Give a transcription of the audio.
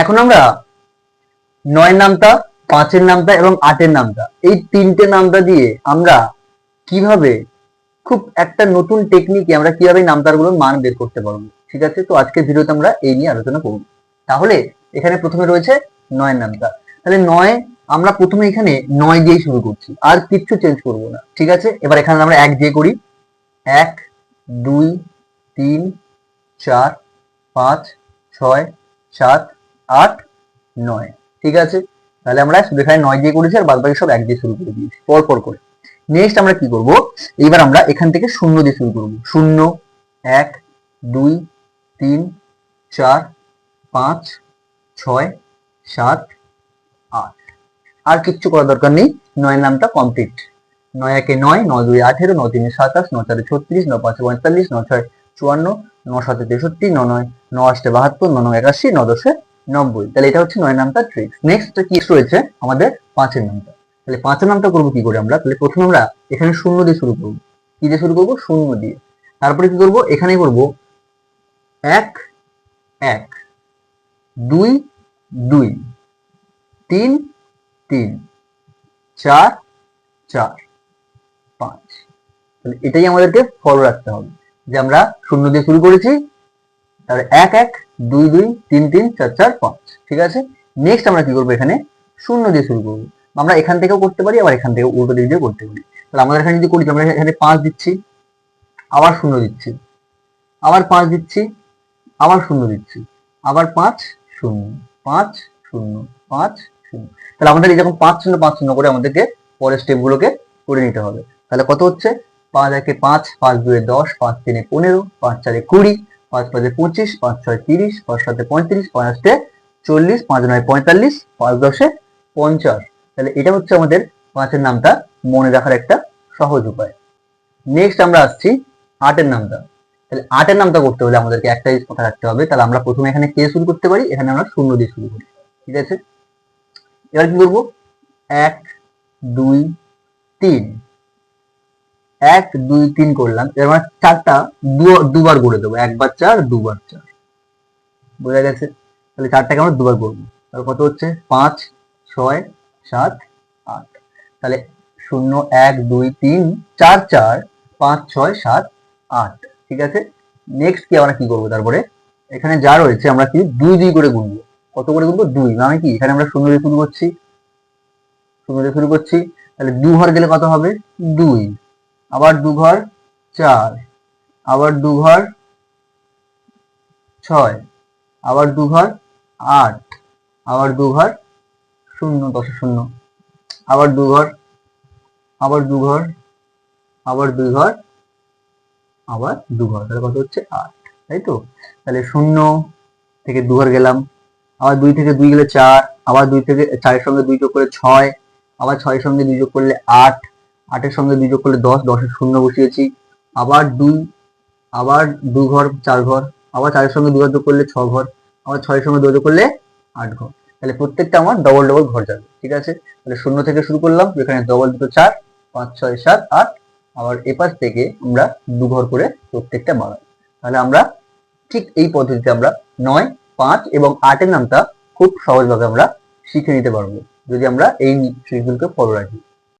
এখন আমরা নয়ের নামটা, পাঁচের নামটা এবং আটের নামটা, এই তিনটে নামটা দিয়ে আমরা কীভাবে খুব একটা নতুন টেকনিকে আমরা কীভাবে নামতারগুলোর মান বের করতে পারব, ঠিক আছে? তো আজকের ভিডিওতে আমরা এই নিয়ে আলোচনা করব। তাহলে এখানে প্রথমে রয়েছে নয়ের নামটা। তাহলে নয়, আমরা প্রথমে এখানে নয় দিয়েই শুরু করছি, আর কিচ্ছু চেঞ্জ করব না, ঠিক আছে? এবার এখানে আমরা এক দিয়ে করি। এক, দুই, তিন, চার, পাঁচ, ছয়, সাত আট নয়। ঠিক আছে? তাহলে আমরা এখানে নয় দিয়ে করেছি আর বাদ বাকি সব এক দিয়ে শুরু করে দিয়েছি। পর পর করে। নেক্সট আমরা কি করব? এইবার আমরা এখান থেকে শূন্য দিয়ে শুরু করব। শূন্য, এক, দুই, তিন, চার, পাঁচ, ছয়, সাত, আট। আর কিচ্ছু করার দরকার নেই। নয় নামটা কমপ্লিট নয় একে নয় নয় দুই আঠেরো ন তিনে সাতাশ ন চারে ছত্রিশ ন পাঁচে পঁয়তাল্লিশ ন ছয় চুয়ান্ন ন সাতে তেষট্টি ন নয় ন আষ্টে বাহাত্তর ন নয় একাশি ন দশে নব্বই। তাহলে এটা হচ্ছে নয় নামটা ট্রিক্স নেক্সট কি রয়েছে? আমাদের পাঁচের নামটা। তাহলে পাঁচের নামটা করব কি করে আমরা? তাহলে প্রথমে আমরা এখানে শূন্য দিয়ে শুরু করব। কি দিয়ে শুরু করব? শূন্য দিয়ে। তারপরে কি করব? এখানে করব এক এক, দুই দুই, তিন তিন, চার চার, পাঁচ। তাহলে এটাই আমাদেরকে ফলো রাখতে হবে। যে আমরা শূন্য দিয়ে শুরু করেছি তাহলে এক এক, দুই দুই, তিন তিন, চার চার, পাঁচ। ঠিক আছে? নেক্সট আমরা কি করব এখানে? শূন্য দিয়ে শুরু করব। আমরা এখান থেকেও করতে পারি, আবার এখান থেকে উল্টো দিক দিয়ে করতে পারি। তাহলে আমাদের এখানে যদি করি আমরা এখানে পাঁচ দিচ্ছি, আবার শূন্য দিচ্ছি, আবার পাঁচ দিচ্ছি, আবার শূন্য দিচ্ছি, আবার পাঁচ শূন্য পাঁচ শূন্য পাঁচ শূন্য। তাহলে আমাদের যখন পাঁচ শূন্য পাঁচ শূন্য করে আমাদেরকে পরের স্টেপগুলোকে করে নিতে হবে। তাহলে কত হচ্ছে? পাঁচ একে পাঁচ পাঁচ দুয়ে দশ, পাঁচ তিনে পনেরো, পাঁচ চারে কুড়ি পাঁচ পাঁচে পঁচিশ, পাঁচ ছয় তিরিশ, পাঁচ সাতে পঁয়ত্রিশ, পাঁচ আটে চল্লিশ, পাঁচ নয় পঁয়তাল্লিশ, পাঁচ দশে পঞ্চাশ। তাহলে এটা হচ্ছে আমাদের পাঁচের নামটা, মনে রাখার একটা সহজ উপায়। নেক্সট আমরা আসছি আটের নামটা। তাহলে আটের নামটা করতে হলে আমাদেরকে একটা জিনিস কথা রাখতে হবে। তাহলে আমরা প্রথমে এখানে কে শুরু করতে পারি? এখানে আমরা শূন্য দিয়ে শুরু করি। ঠিক আছে? এবার কি করব? এক, দুই, তিন। এক, দুই, তিন করলাম। এবার আমরা চারটা দু- দুবার করে দেবো। একবার চার, দুবার চার। বোঝা গেছে? তাহলে চারটাকে আমরা দুবার করব। তাহলে কত হচ্ছে? পাঁচ, ছয়, সাত, আট। তাহলে শূন্য, এক, দুই, তিন, চার চার, পাঁচ, ছয়, সাত, আট। ঠিক আছে? নেক্সট কি আমরা কি করব তারপরে? এখানে যা রয়েছে আমরা কি দুই দুই করে গুনবো কত করে গুনবো? দুই। মানে কি? এখানে আমরা শূন্য দিয়ে শুরু করছি। শূন্য দিয়ে শুরু করছি। তাহলে দু ঘর গেলে কত হবে? দুই। আবার দু ঘর চার, আবার দু ঘর ছয়, আবার দু ঘর আট, আবার দু ঘর শূন্য দশ শূন্য, আবার দু ঘর আবার দু ঘর আবার দুই ঘর আবার দু ঘর তাহলে কত হচ্ছে আট, তাই তো? তাহলে শূন্য থেকে দু ঘর গেলাম, আবার দুই থেকে দুই গেলে চার, আবার দুই থেকে চারের সঙ্গে দুই যোগ করে ছয়, আবার ছয়ের সঙ্গে দুই যোগ করলে আট আটের সঙ্গে দুই যোগ করলে দশ, দশের শূন্য বসিয়েছি। আবার দুই, আবার দু ঘর, চার ঘর, আবার চারের সঙ্গে দু যোগ করলে ছ ঘর, আবার ছয়ের সঙ্গে দু যোগ করলে আট ঘর। তাহলে প্রত্যেকটা আমার ডবল ডবল ঘর যাবে, ঠিক আছে? তাহলে শূন্য থেকে শুরু করলাম এখানে ডবল দুটো চার, পাঁচ, ছয়, সাত, আট, আবার এপাশ থেকে আমরা দু ঘর করে প্রত্যেকটা বাড়াবো তাহলে আমরা ঠিক এই পদ্ধতিতে আমরা নয়, পাঁচ এবং আটের নামটা খুব সহজভাবে আমরা শিখে নিতে পারব, যদি আমরা এই সিরিজগুলোকে ফলো রাখি।